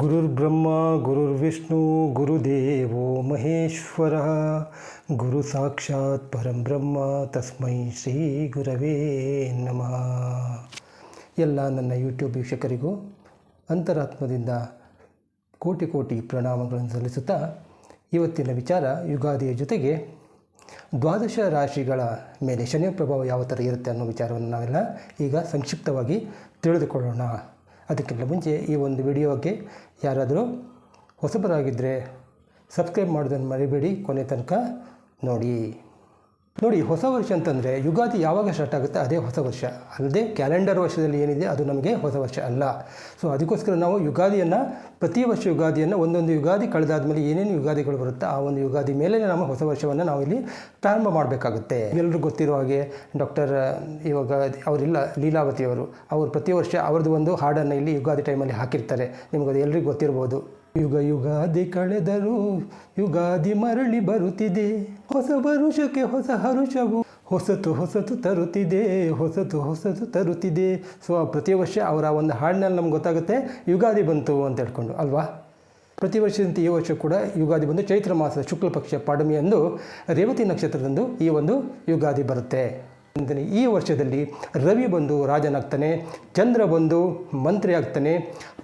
ಗುರುರ್ಬ್ರಹ್ಮ, ಗುರುರ್ವಿಷ್ಣು, ಗುರುದೇವೋ ಮಹೇಶ್ವರ. ಗುರು ಸಾಕ್ಷಾತ್ ಪರಂ ಬ್ರಹ್ಮ, ತಸ್ಮೈ ಶ್ರೀ ಗುರವೇ ನಮಃ. ಎಲ್ಲ ನನ್ನ ಯೂಟ್ಯೂಬ್ ವೀಕ್ಷಕರಿಗೂ ಅಂತರಾತ್ಮದಿಂದ ಕೋಟಿ ಕೋಟಿ ಪ್ರಣಾಮಗಳನ್ನು ಸಲ್ಲಿಸುತ್ತಾ ಇವತ್ತಿನ ವಿಚಾರ ಯುಗಾದಿಯ ಜೊತೆಗೆ ದ್ವಾದಶ ರಾಶಿಗಳ ಮೇಲೆ ಶನಿ ಪ್ರಭಾವ ಯಾವ ಥರ ಇರುತ್ತೆ ಅನ್ನೋ ವಿಚಾರವನ್ನು ನಾವೆಲ್ಲ ಈಗ ಸಂಕ್ಷಿಪ್ತವಾಗಿ ತಿಳಿದುಕೊಳ್ಳೋಣ. ಅದಕ್ಕಿಂತ ಮುಂಚೆ ಈ ಒಂದು ವಿಡಿಯೋಗೆ ಯಾರಾದರೂ ಹೊಸಬರಾಗಿದ್ದರೆ ಸಬ್ಸ್ಕ್ರೈಬ್ ಮಾಡೋದನ್ನು ಮರಿಬೇಡಿ ಕೊನೆ ತನಕ ನೋಡಿ. ನೋಡಿ, ಹೊಸ ವರ್ಷ ಅಂತಂದರೆ ಯುಗಾದಿ ಯಾವಾಗ ಸ್ಟಾರ್ಟ್ ಆಗುತ್ತೆ? ಅದೇ ಹೊಸ ವರ್ಷ. ಅಲ್ಲದೆ ಕ್ಯಾಲೆಂಡರ್ ವರ್ಷದಲ್ಲಿ ಏನಿದೆ? ಅದು ನಮಗೆ ಹೊಸ ವರ್ಷ ಅಲ್ಲ. ಸೊ ಅದಕ್ಕೋಸ್ಕರ ನಾವು ಯುಗಾದಿಯನ್ನು, ಪ್ರತಿ ವರ್ಷ ಯುಗಾದಿಯನ್ನು ಒಂದೊಂದು ಯುಗಾದಿ ಕಳೆದಾದ್ಮೇಲೆ ಏನೇನು ಯುಗಾದಿಗಳು ಬರುತ್ತೆ ಆ ಒಂದು ಯುಗಾದಿ ಮೇಲೆ ನಮ್ಮ ಹೊಸ ವರ್ಷವನ್ನು ಇಲ್ಲಿ ಪ್ರಾರಂಭ ಮಾಡಬೇಕಾಗುತ್ತೆ. ಎಲ್ಲರಿಗೂ ಗೊತ್ತಿರೋ ಹಾಗೆ ಡಾಕ್ಟರ್ ಇವಾಗ ಅವರಿಲ್ಲ, ಲೀಲಾವತಿಯವರು, ಅವರು ಪ್ರತಿ ವರ್ಷ ಅವ್ರದ್ದು ಒಂದು ಹಾಡನ್ನು ಇಲ್ಲಿ ಯುಗಾದಿ ಟೈಮಲ್ಲಿ ಹಾಕಿರ್ತಾರೆ. ನಿಮಗದು ಎಲ್ರಿಗೂ ಗೊತ್ತಿರ್ಬೋದು. ಯುಗ ಯುಗಾದಿ ಕಳೆದರೂ ಯುಗಾದಿ ಮರಳಿ ಬರುತ್ತಿದೆ. ಹೊಸ ವರುಷಕ್ಕೆ ಹೊಸ ಹರುಷವು ಹೊಸತು ಹೊಸತು ತರುತ್ತಿದೆ, ಹೊಸತು ಹೊಸತು ತರುತ್ತಿದೆ. ಸೊ ಪ್ರತಿ ವರ್ಷ ಅವರ ಒಂದು ಹಾಡಿನಲ್ಲಿ ನಮ್ಗೆ ಗೊತ್ತಾಗುತ್ತೆ, ಯುಗಾದಿ ಬಂತು ಅಂತ ಹೇಳ್ಕೊಂಡು, ಅಲ್ವಾ? ಪ್ರತಿ ವರ್ಷದಂತೆ ಈ ವರ್ಷ ಕೂಡ ಯುಗಾದಿ ಬಂದು ಚೈತ್ರ ಮಾಸದ ಶುಕ್ಲಪಕ್ಷ ಪಾಡಮಿಯಂದು ರೇವತಿ ನಕ್ಷತ್ರದಂದು ಈ ಒಂದು ಯುಗಾದಿ ಬರುತ್ತೆ. ಈ ವರ್ಷದಲ್ಲಿ ರವಿ ಬಂದು ರಾಜನಾಗ್ತಾನೆ, ಚಂದ್ರ ಬಂದು ಮಂತ್ರಿ ಆಗ್ತಾನೆ